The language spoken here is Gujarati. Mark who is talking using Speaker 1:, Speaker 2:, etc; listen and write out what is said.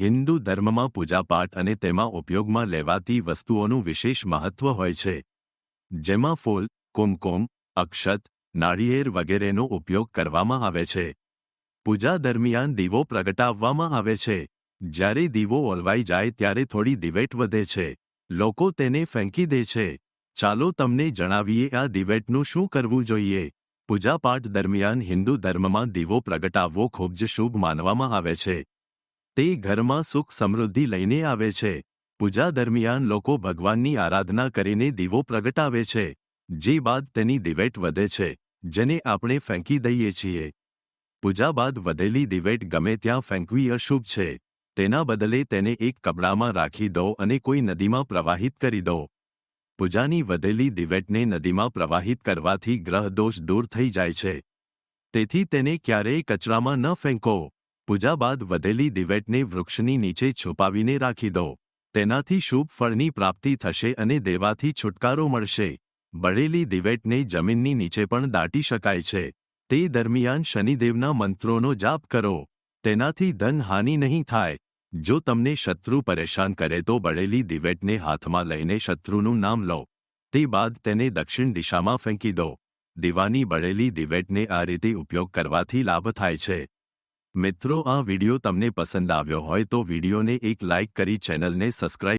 Speaker 1: હિન્દુ ધર્મમાં પૂજાપાઠ અને તેમાં ઉપયોગમાં લેવાતી વસ્તુઓનું વિશેષ મહત્વ હોય છે. જેમાં ફૂલ, કુમકુમ, અક્ષત, નાળિયેર વગેરેનો ઉપયોગ કરવામાં આવે છે. પૂજા દરમિયાન દીવો પ્રગટાવવામાં આવે છે. જ્યારે દીવો ઓલવાઈ જાય ત્યારે થોડી દિવેટ વધે છે. લોકો તેને ફેંકી દે છે. ચાલો તમને જણાવીએ આ દિવેટનું શું કરવું જોઈએ. પૂજાપાઠ દરમિયાન હિન્દુ ધર્મમાં દીવો પ્રગટાવવો ખૂબ જ શુભ માનવામાં આવે છે. તે ઘરમાં સુખ સમૃદ્ધિ લઈને આવે છે. પૂજા દરમિયાન લોકો ભગવાનની આરાધના કરીને દીવો પ્રગટાવે છે, જે બાદ તેની દિવેટ વધે છે, જેને આપણે ફેંકી દઈએ છીએ. પૂજા બાદ વધેલી દિવેટ ગમે ત્યાં ફેંકવી અશુભ છે. તેના બદલે તેને એક કપડામાં રાખી દો અને કોઈ નદીમાં પ્રવાહિત કરી દો. પૂજાની વધેલી દિવેટને નદીમાં પ્રવાહિત કરવાથી ગ્રહ દોષ દૂર થઈ જાય છે. તેથી તેને ક્યારેય કચરામાં ન ફેંકો. પૂજા બાદ વધેલી દિવેટને વૃક્ષની નીચે છુપાવીને રાખી દો. તેનાથી શુભ ફળની પ્રાપ્તિ થશે અને દેવાથી છુટકારો મળશે. બળેલી દિવેટને જમીનની નીચે પણ દાટી શકાય છે. તે દરમિયાન શનિદેવના મંત્રોનો જાપ કરો. તેનાથી ધન હાનિ નહીં થાય. જો તમને શત્રુ પરેશાન કરે તો બળેલી દિવેટને હાથમાં લઈને શત્રુનું નામ લો. તે બાદ તેને દક્ષિણ દિશામાં ફેંકી દો. દીવાની બળેલી દિવેટને આ રીતે ઉપયોગ કરવાથી લાભ થાય છે. મિત્રો આ વિડિયો તમને પસંદ આવ્યો હોય તો વિડિયોને એક લાઇક કરી ચેનલને સબસ્ક્રાઇબ